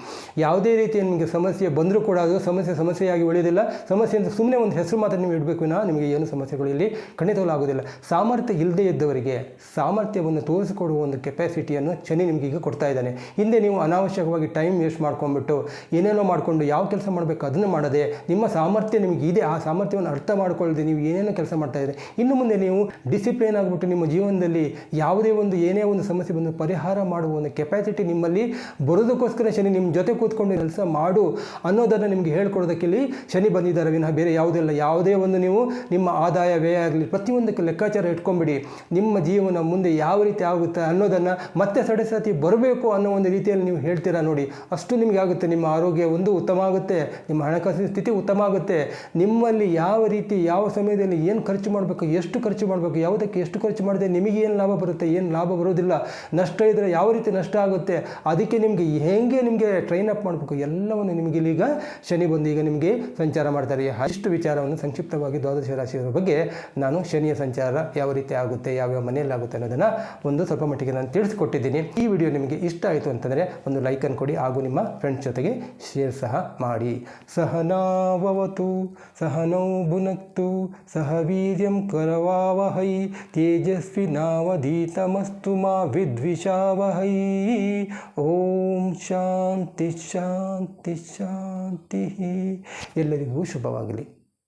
ಯಾವುದೇ ರೀತಿ ನಿಮಗೆ ಸಮಸ್ಯೆ ಬಂದರೂ ಕೂಡ ಅದು ಸಮಸ್ಯೆ ಸಮಸ್ಯೆಯಾಗಿ ಉಳಿಯೋದಿಲ್ಲ ಸಮಸ್ಯೆ ಅಂತ ಸುಮ್ಮನೆ ಒಂದು ಹೆಸರು ಮಾತ್ರ ನೀವು ಇಡಬೇಕು ವಿನ ನಿಮಗೆ ಏನು ಸಮಸ್ಯೆಗಳು ಇಲ್ಲಿ ಖಂಡಿತವೂ ಆಗೋದಿಲ್ಲ ಸಾಮರ್ಥ್ಯ ಇಲ್ಲದೇ ಇದ್ದವರಿಗೆ ಸಾಮರ್ಥ್ಯವನ್ನು ತೋರಿಸಿಕೊಡುವ ಒಂದು ಕೆಪಾಸಿಟಿಯನ್ನು ಶನಿ ನಿಮಗೆ ಈಗ ಕೊಡ್ತಾ ಇದ್ದಾನೆ. ಹಿಂದೆ ನೀವು ಅನಾವಶ್ಯಕವಾಗಿ ಟೈಮ್ ವೇಸ್ಟ್ ಮಾಡ್ಕೊಂಡ್ಬಿಟ್ಟು ಏನೇನೋ ಮಾಡಿಕೊಂಡು ಯಾವ ಕೆಲಸ ಮಾಡಬೇಕು ಅದನ್ನು ಮಾಡದೆ ನಿಮ್ಮ ಸಾಮರ್ಥ್ಯ ನಿಮಗೆ ಇದೆ, ಆ ಸಾಮರ್ಥ್ಯವನ್ನು ಅರ್ಥ ಮಾಡಿಕೊಳ್ಳದೆ ನೀವು ಏನೇನೋ ಕೆಲಸ ಮಾಡ್ತಾ ಇದ್ದೀರಿ ಇನ್ನು ಮುಂದೆ ನೀವು ಡಿಸಿಪ್ಲಿನ್ ಆಗಿಬಿಟ್ಟು ನಿಮ್ಮ ಜೀವನದಲ್ಲಿ ಯಾವುದೇ ಒಂದು ಏನೇ ಒಂದು ಸಮಸ್ಯೆ ಬಂದು ಪರಿಹಾರ ಮಾಡುವ ಒಂದು ಕೆಪಾಸಿಟಿ ನಿಮ್ಮಲ್ಲಿ ಬರೋದಕ್ಕೋಸ್ಕರ ಶನಿ ನಿಮ್ಮ ಜೊತೆ ಕೂತ್ಕೊಂಡು ಕೆಲಸ ಮಾಡು ಅನ್ನೋದನ್ನು ನಿಮಗೆ ಹೇಳ್ಕೊಡೋದಕ್ಕೆ ಇಲ್ಲಿ ಶನಿ ಬಂದಿದ್ದಾರೆ. ವಿನಃ ಬೇರೆ ಯಾವುದಿಲ್ಲ ಯಾವುದೇ ಒಂದು ನೀವು ನಿಮ್ಮ ಆದಾಯ ವ್ಯಯ ಆಗಲಿ, ಪ್ರತಿಯೊಂದಕ್ಕೆ ಲೆಕ್ಕಾಚಾರ ಇಟ್ಕೊಂಬಿಡಿ. ನಿಮ್ಮ ಜೀವನ ಮುಂದೆ ಯಾವ ರೀತಿ ಆಗುತ್ತೆ ಅನ್ನೋದನ್ನು ಮತ್ತೆ ಸಡೆ ಸತಿ ಬರಬೇಕು ಅನ್ನೋ ಒಂದು ರೀತಿಯಲ್ಲಿ ನೀವು ಹೇಳ್ತೀರಾ ನೋಡಿ. ಅಷ್ಟು ನಿಮಗೆ ಆಗುತ್ತೆ. ನಿಮ್ಮ ಆರೋಗ್ಯ ಒಂದು ಉತ್ತಮ ಆಗುತ್ತೆ. ನಿಮ್ಮ ಹಣಕಾಸಿನ ಸ್ಥಿತಿ ಉತ್ತಮ ಆಗುತ್ತೆ. ನಿಮ್ಮಲ್ಲಿ ಯಾವ ರೀತಿ, ಯಾವ ಸಮಯದಲ್ಲಿ ಏನು ಖರ್ಚು ಮಾಡಬೇಕು, ಎಷ್ಟು ಖರ್ಚು ಮಾಡಬೇಕು, ಯಾವುದಕ್ಕೆ ಎಷ್ಟು ಖರ್ಚು ಮಾಡಿದೆ ನಿಮಗೆ ಏನು ಲಾಭ ಬರುತ್ತೆ, ಏನು ಲಾಭ ಬರೋದಿಲ್ಲ, ನಷ್ಟ ಇದ್ದರೆ ಯಾವ ರೀತಿ ನಷ್ಟ ಆಗುತ್ತೆ, ಅದಕ್ಕೆ ನಿಮಗೆ ಹೇಗೆ ನಿಮಗೆ ಟ್ರೈನ್ ಅಪ್ ಮಾಡಬೇಕು, ಎಲ್ಲವನ್ನು ನಿಮಗೆ ಇಲ್ಲಿಗ ಶನಿ ಬಂದು ಈಗ ನಿಮಗೆ ಸಂಚಾರ ಮಾಡ್ತಾರೆ. ಅಷ್ಟು ವಿಚಾರವನ್ನು ಸಂಕ್ಷಿಪ್ತವಾಗಿ ದ್ವಾದಶ ರಾಶಿಯವರ ಬಗ್ಗೆ ನಾನು ಶನಿಯ ಸಂಚಾರ ಯಾವ ರೀತಿ ಆಗುತ್ತೆ ಯಾವ್ಯಾವ ಮನೆಯಲ್ಲಿ ಆಗುತ್ತೆ ಅನ್ನೋದನ್ನು ಒಂದು ಸ್ವಲ್ಪ ಮಟ್ಟಿಗೆ ನಾನು ತಿಳಿಸ್ಕೊಟ್ಟಿದ್ದೀನಿ. ಈ ವಿಡಿಯೋ ನಿಮಗೆ ಇಷ್ಟ ಆಯಿತು ಅಂತಂದರೆ ಒಂದು ಲೈಕನ್ನು ಕೊಡಿ ಹಾಗೂ ನಿಮ್ಮ ಫ್ರೆಂಡ್ಸ್ ಜೊತೆಗೆ ಶೇರ್ ಸಹ ಮಾಡಿ. ಸಹನಾವವತು ಸಹನೌ ಭುನಕ್ತು ಕರವಾವಹೈ ತೇಜಸ್ವಿ ನಾವಧೀತಮಸ್ತು ಮಾ ವಿದ್ವಿಷಾವಹೈ. ಓಂ ಶಾಂತಿ ಶಾಂತಿ ಶಾಂತಿ ಎಲ್ಲರಿಗೂ ಶುಭವಾಗಲಿ.